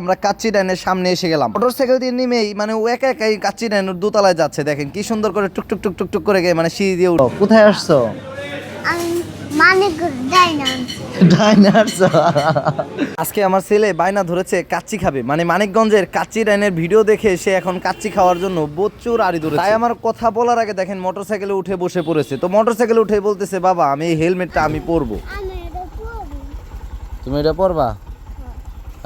আমরা কাচ্চি ডাইনের সামনে এসে গেলাম। মোটরসাইকেল দিয়ে নেমেই মানে ও একা একাই কাচ্চি ডাইনের দোতলায় যাচ্ছে দেখেন কি সুন্দর করে টুক টুক টুক টুক টুক করে গিয়ে মানে সিঁড়ি দিয়ে উঠো কোথায় আসছো? আজকে আমার ছেলে বায়না ধরেছে কাচ্চি খাবে। মানে মানিকগঞ্জের কাচ্চি ডাইনের ভিডিও দেখে সে এখন কাচ্চি খাওয়ার জন্য প্রচুর আড়ি ধরেছে। তাই আমার কথা বলার আগে দেখেন মোটরসাইকেলে উঠে বসে পড়েছে। তো মোটরসাইকেলে উঠে বলতেছে বাবা আমি এই হেলমেটটা আমি পরবো। তুমি এটা পরবা?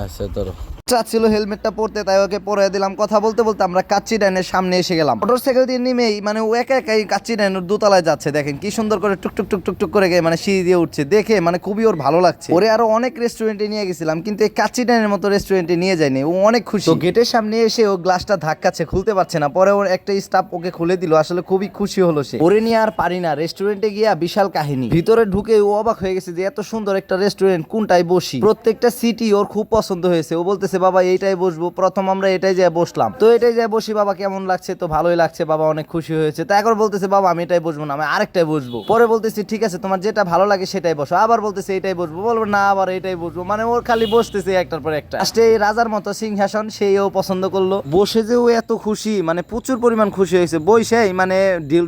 আচ্ছা তোর চাচ্ছিল হেলমেটটা পরতে, তাই ওকে পরে দিলাম। কথা বলতে বলতে আমরা কাচ্চি ডাইনের সামনে এসে গেলাম। মোটরসাইকেল দিয়ে নেমেই মানে ও একা একাই কাচ্চি ডাইনের দোতলায় যাচ্ছে, দেখেন কি সুন্দর করে টুকটুক টুক টুক করে মানে সিঁড়ি দিয়ে উঠছে। দেখে মানে খুবই ওর ভালো লাগছে। ওরে আরও অনেক রেস্টুরেন্টে নিয়ে গেছিলাম, কিন্তু এই কাচ্চি ডাইনের মতো রেস্টুরেন্টে নিয়ে যায়নি। ও অনেক খুশি। তো গেটের সামনে এসে ও গ্লাসটা ধাক্কাচ্ছে খুলতে পারছে না। পরে ওর একটা স্টাফ ওকে খুলে দিল, আসলে খুবই খুশি হলো সে। ওরে নিয়ে আর পারি না রেস্টুরেন্টে গিয়া বিশাল কাহিনী। ভিতরে ঢুকে ও অবাক হয়ে গেছে যে এত সুন্দর একটা রেস্টুরেন্ট কোনটায় বসি? প্রত্যেকটা সিটি ওর খুব পছন্দ হয়েছে। ও বলতেছে বাবা, এইটাই বসবো। প্রথম আমরা এটাই যায় বসলাম। তো এটাই যায় বসি, বাবা, কেমন লাগছে? তো ভালোই লাগছে, বাবা, অনেক খুশি হয়েছে। তো একবার বলতেছে, বাবা, আমি এটাই বসবো না, আমি আরেকটাই বসবো। পরে বলতেছি, ঠিক আছে, তোমার যেটা ভালো লাগে সেটাই বসো। আবার বলতেছে এটাই বসবো। বলব, না, আবার এটাই বসবো। মানে ওর খালি বসতেছে একটার পর একটা। লাস্টে এই রাজার মতো সিংহাসন সেই ও পছন্দ করল। বসে যে ও এত খুশি মানে প্রচুর পরিমাণ খুশি হয়েছে। বইসেই মানে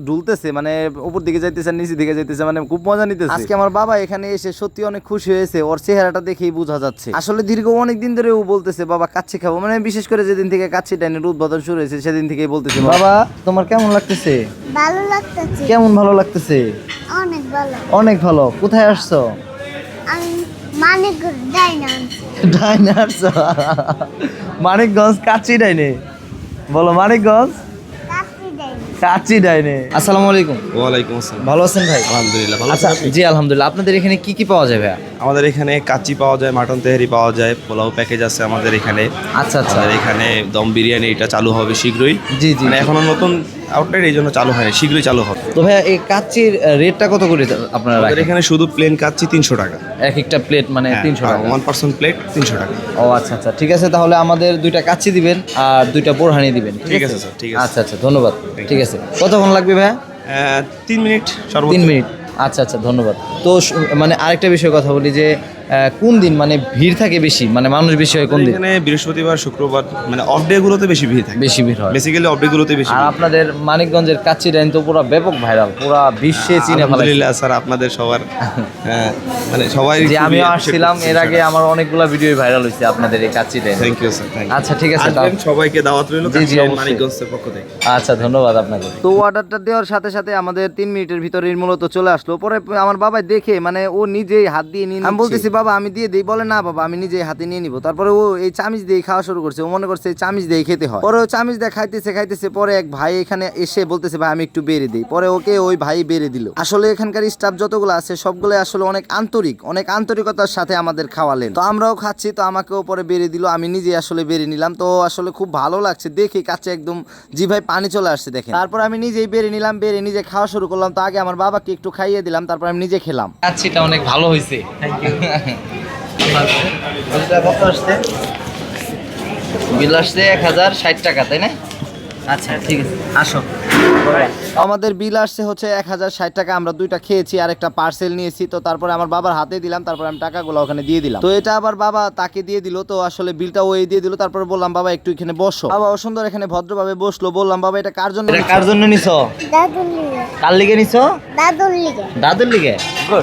ঢুলতেছে মানে উপর দিকে যাইতেছে, নিচের দিকে যাইতেছে মানে খুব মজা নিতেছে। আজকে আমার বাবা এখানে এসে সত্যি অনেক খুশি হয়েছে, ওর চেহারাটা দেখেই বোঝা যাচ্ছে। আসলে দীর্ঘ অনেক দিন ধরে ও বলতেছে বাবা কাচ্চি খাব। মানে বিশেষ করে যেদিন থেকে কাচ্চি ডাইনের উদ্বোধন শুরু হয়েছে সেদিন থেকেই বলতেছে বাবা তোমার কেমন লাগতেছে? ভালো লাগতেছে। কেমন ভালো লাগতেছে? অনেক ভালো। অনেক ভালো। কোথায় আসছো? আমি মানে ডাইনার্স মানিকগঞ্জ কাচ্ছি ডাইনে। বলো মানিকগঞ্জ? যাই কাচ্চি ডাইনে। আসসালামু আলাইকুম। ওয়ালাইকুম আসসালাম। ভালো আছেন ভাই? আলহামদুলিল্লাহ ভালো আচ্ছা জি আলহামদুলিল্লাহ। আপনাদের এখানে কি কি পাওয়া যায় ভাইয়া? আমাদের এখানে কাচ্চি পাওয়া যায় মাটন তেহারি পাওয়া যায় পোলাও প্যাকেজ আছে আমাদের এখানে। আচ্ছা আচ্ছা। এখানে দম বিরিয়ানি এটা চালু হবে শীঘ্রই। জি জি মানে এখনও নতুন আউটলেট এই জন্য চালু হয়নি শীঘ্রই চালু হবে। তো ভাইয়া এই কাচ্চির রেটটা কত করে আপনারা আমাদের এখানে শুধু প্লেন কাচ্চি তিনশো টাকা। এক একটা প্লেট মানে তিনশো টাকা। ওয়ান পার্সেন্ট প্লেট তিনশো টাকা। ও আচ্ছা আচ্ছা। ঠিক আছে তাহলে আমাদের দুইটা কাচ্চি দিবেন আর দুইটা বোরহানি দিবেন ঠিক আছে, স্যার, ঠিক আছে। আচ্ছা আচ্ছা ধন্যবাদ। ঠিক আছে। কতক্ষণ লাগবে ভাইয়া? তিন মিনিট তিন মিনিট। আচ্ছা আচ্ছা ধন্যবাদ। তো মানে আরেকটা বিষয়ে কথা বলি যে কোন দিন মানে ভিড় থাকে বেশি? মানে মানুষ বেশি হয় কোন দিন? এখানে বৃহস্পতিবার শুক্রবার মানে অফ ডে গুলোতে বেশি ভিড় থাকে। বেশি ভিড় হয়। বেসিক্যালি অফ ডে গুলোতে বেশি আর আপনাদের মানিকগঞ্জের কাচ্চি ডাইন তো পুরো ব্যাপক ভাইরাল পুরা বিশ্বে চিনে আলহামদুলিল্লাহ স্যার আপনাদের সবার হ্যাঁ, মানে সবাই যে আমিও আসছিলাম এর আগে আমার অনেকগুলা ভিডিও ভাইরাল হয়েছে আপনাদের এই Kacchi dine. Thank you sir আচ্ছা ঠিক আছে সবাইকে দাওয়াত রইল মানিকগঞ্জের পক্ষ থেকে। আচ্ছা ধন্যবাদ আপনাকে। তো অর্ডারটা দেওয়ার সাথে সাথে আমাদের তিন মিনিটের ভিতরে মূলত চলে আসলো। পরে আমার বাবা দেখে মানে ও নিজেই হাত দিয়ে নিয়ে আমি বলতেছি বাবা আমি দিয়ে দিই বলে না বাবা আমি নিজেই হাতে নিয়ে নিবো। তারপরে ও এই চামিচ দিয়ে খাওয়া শুরু করছে। ও মনে করছে এই চামিচ দিয়ে খেতে হয়। পরে ও চামিচ দিয়ে খাইতেছে খাইতেছে পরে এক ভাই এখানে এসে বলতেছে ভাই আমি একটু বেড়ে দিই। পরে ওকে ওই ভাই বেড়ে দিল। আসলে এখানকার স্টাফ যতগুলো আছে সবগুলো আসলে অনেক আন্তরিক অনেক আন্তরিকতার সাথে আমাদের খাওয়ালেন। তো আমরাও খাচ্ছি তো আমাকেও পরে বেড়ে দিল আমি নিজে আসলে বেড়ে নিলাম। তো আসলে খুব ভালো লাগছে দেখে কাছে একদম জি ভাই পানি চলে আসছে দেখেন। তারপর আমি নিজেই বেড়ে নিলাম বেড়ে নিজে খাওয়া শুরু করলাম। তো আগে আমার বাবাকে একটু খাইয়ে দিলাম তারপর আমি নিজে খেলাম। কাচ্ছিটা অনেক ভালো হয়েছে। কত আসছে বিল আসছে এক হাজার ষাট টাকা তাই না? আচ্ছা ঠিক আছে। আসো। আমাদের বিল আসছে হচ্ছে এক হাজার ষাট টাকা আমরা দুইটা খেয়েছি আর একটা পার্সেল নিয়েছি তো তারপরে আমার বাবার হাতে দিলাম তারপর আমি টাকাগুলো ওখানে দিয়ে দিলাম। তো এটা আবার বাবা তাকে দিয়ে দিল তো আসলে বিলটা ওই দিয়ে দিল তারপরে বললাম বাবা একটু এখানে বসো। বাবা ও সুন্দর এখানে ভদ্রভাবে বসল বললাম বাবা এটা কার জন্য কার জন্য নিছো? কার লিগে নিছো? দাদুর লিগে দাদুর লিগে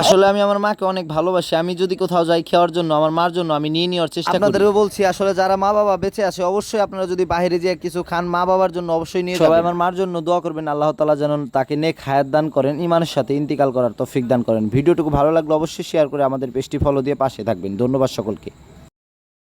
আসলে আমি আমার মাকে অনেক ভালোবাসি আমি যদি কোথাও যাই খাওয়ার জন্য আমার মার জন্য আমি নিয়ে নেওয়ার চেষ্টা করি। আপনাদেরও বলছি আসলে যারা মা বাবা বেঁচে আছে অবশ্যই আপনারা যদি বাইরে যেয়ে কিছু খান মা বাবার জন্য অবশ্যই নিয়ে সবাই আমার মার জন্য দোয়া করবেন আল্লাহ তাআলা যেন তাকে নেক হায়াত দান করেন ইমানের সাথে ইন্তিকাল করার তৌফিক দান করেন। ভিডিওটুকু ভালো লাগলে অবশ্যই শেয়ার করে আমাদের পেজটি ফলো দিয়ে পাশে থাকবেন। ধন্যবাদ সকলকে।